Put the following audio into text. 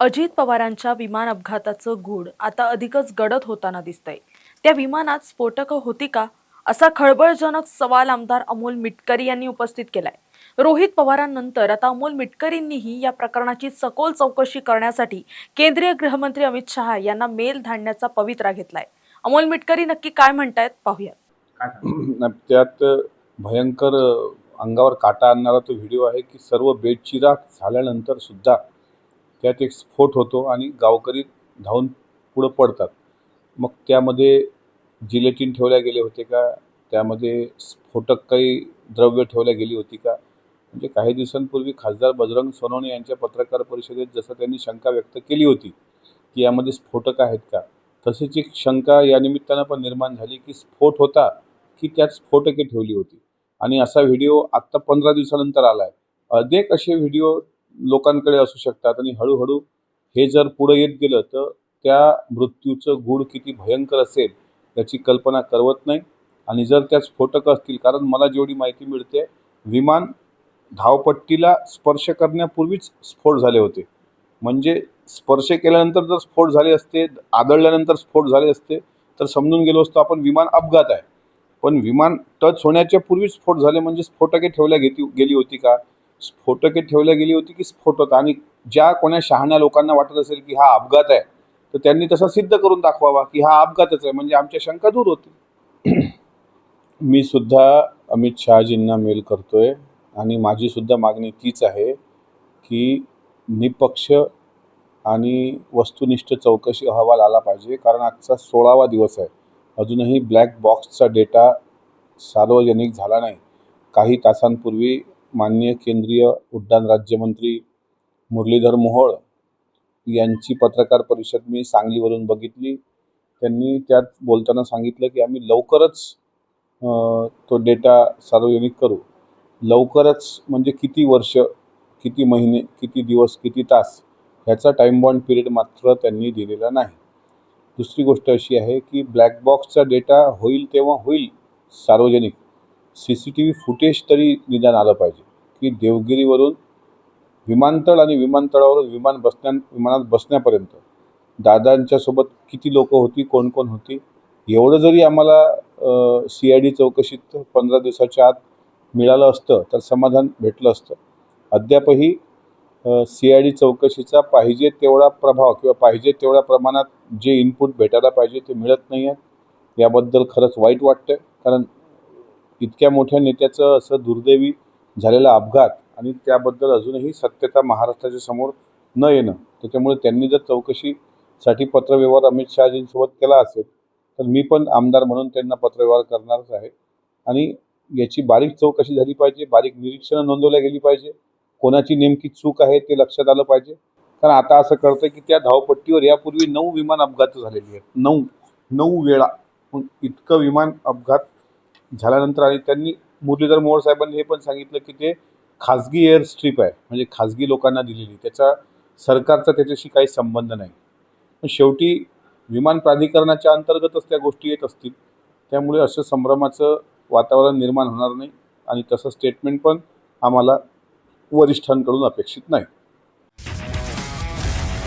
अजित पवारांच्या विमान अपघाताचं गूढ आता अधिकच गडद होताना दिसतंय. त्या विमानात स्फोटकं होती का? असा खळबळजनक सवाल आमदार अमोल मिटकरी यांनी उपस्थित केलाय. रोहित पवारांनंतर आता अमोल मिटकरींनीही या प्रकरणाची सखोल चौकशी करण्यासाठी केंद्रीय गृहमंत्री अमित शहा यांना मेल धाडण्याचा पवित्रा घेतलाय. अमोल मिटकरी नक्की काय म्हणतायत? पाहूयात. त्यात भयंकर अंगावर काटा आणणारा तो व्हिडिओ आहे की सर्व बेडचिरा झाल्यानंतर सुद्धा त्यात एक स्फोट होतो आणि गावकरी धावून पुढं पडतात. मग त्यामध्ये जिलेटिन ठेवल्या गेले होते का? त्यामध्ये स्फोटक काही द्रव्य ठेवल्या गेली होती का? म्हणजे काही दिवसांपूर्वी खासदार बजरंग सोनवणे यांच्या पत्रकार परिषदेत जसं त्यांनी शंका व्यक्त केली होती की यामध्ये स्फोटक आहेत का? तशीच एक शंका या निमित्तानं पण निर्माण झाली की स्फोट होता की त्यात स्फोटके ठेवली होती. आणि असा व्हिडिओ आत्ता पंधरा दिवसानंतर आला आहे अनेक असे व्हिडिओ लोकांकडे असू शकतात आणि हळूहळू हे जर पुढं येत गेलं तर त्या मृत्यूचं गूढ किती भयंकर असेल याची कल्पना करवत नाही. आणि जर त्या स्फोटकं असतील कारण मला जेवढी माहिती मिळते विमान धावपट्टीला स्पर्श करण्यापूर्वीच स्फोट झाले होते. म्हणजे स्पर्श केल्यानंतर जर स्फोट झाले असते आदळल्यानंतर स्फोट झाले असते तर समजून गेलो असतो आपण विमान अपघात आहे. पण विमान टच होण्याच्या पूर्वीच स्फोट झाले म्हणजे स्फोटके ठेवल्या घेती गेली होती का? स्फोटके ठेवल्या गेली होती की स्फोटक आणि ज्या कोण्या शहाण्या लोकांना वाटत असेल की हा अपघात आहे तर त्यांनी तसा सिद्ध करून दाखवावा की हा अपघातच आहे म्हणजे आमच्या शंका दूर होतील. मी सुद्धा अमित शहाजींना मेल करतोय आणि माझी सुद्धा मागणी तीच आहे की निपक्ष आणि वस्तुनिष्ठ चौकशी अहवाल आला पाहिजे कारण आजचा सोळावा दिवस आहे. अजूनही ब्लॅक बॉक्सचा डेटा सार्वजनिक झाला नाही. काही तासांपूर्वी माननीय केंद्रीय उड्डाण राज्यमंत्री मुरलीधर मोहोळ यांची पत्रकार परिषद मी सांगलीवरून बघितली. त्यांनी त्यात बोलताना सांगितलं की आम्ही लवकरच तो डेटा सार्वजनिक करू. लवकरच म्हणजे किती वर्ष किती महिने किती दिवस किती तास ह्याचा टाईम बॉन्ड पिरियड मात्र त्यांनी दिलेला नाही. दुसरी गोष्ट अशी आहे की ब्लॅक बॉक्सचा डेटा होईल तेव्हा होईल सार्वजनिक. C C T V footage तरी निदान आलं पाहिजे. की देवगिरीवरून विमानतळ आणि विमानतळावरून विमान बसण्या विमानात बसण्यापर्यंत दादांच्या सोबत किती लोक होती कोण कोण होती एवढं जरी आम्हाला सी आय डी चौकशीत पंधरा दिवसाच्या आत मिळालं असतं तर समाधान भेटलं असतं. अद्यापही सी आय डी चौकशीचा पाहिजे तेवढा प्रभाव किंवा पाहिजे तेवढ्या प्रमाणात जे इनपुट भेटायला पाहिजे ते मिळत नाही आहे याबद्दल खरंच वाईट वाटतं कारण इतक्या मोठ्या नेत्याचं असं दुर्दैवी झालेला अपघात आणि त्याबद्दल अजूनही सत्यता महाराष्ट्राच्या समोर न येणं त्याच्यामुळे त्यांनी जर चौकशीसाठी पत्रव्यवहार अमित शहाजींसोबत केला असेल तर मी पण आमदार म्हणून त्यांना पत्रव्यवहार करणारच आहे. आणि याची बारीक चौकशी झाली पाहिजे बारीक निरीक्षणं नोंदवल्या गेली पाहिजे. कोणाची नेमकी चूक आहे ते लक्षात आलं पाहिजे. कारण आता असं कळतं की त्या धावपट्टीवर यापूर्वी नऊ विमान अपघात झालेली आहेत. नऊ नऊ वेळा. इतकं विमान अपघात झाल्यानंतर आणि त्यांनी मुरलीधर मोहोळ साहेबांनी हे पण सांगितलं की ते खाजगी एअर स्ट्रीप आहे. म्हणजे खाजगी लोकांना दिलेली. त्याचा सरकारचा त्याच्याशी काही संबंध नाही. पण शेवटी विमान प्राधिकरणाच्या अंतर्गतच त्या गोष्टी येत असतील. त्यामुळे असं संभ्रमाचं वातावरण निर्माण होणार नाही आणि तसं स्टेटमेंट पण आम्हाला वरिष्ठांकडून अपेक्षित नाही.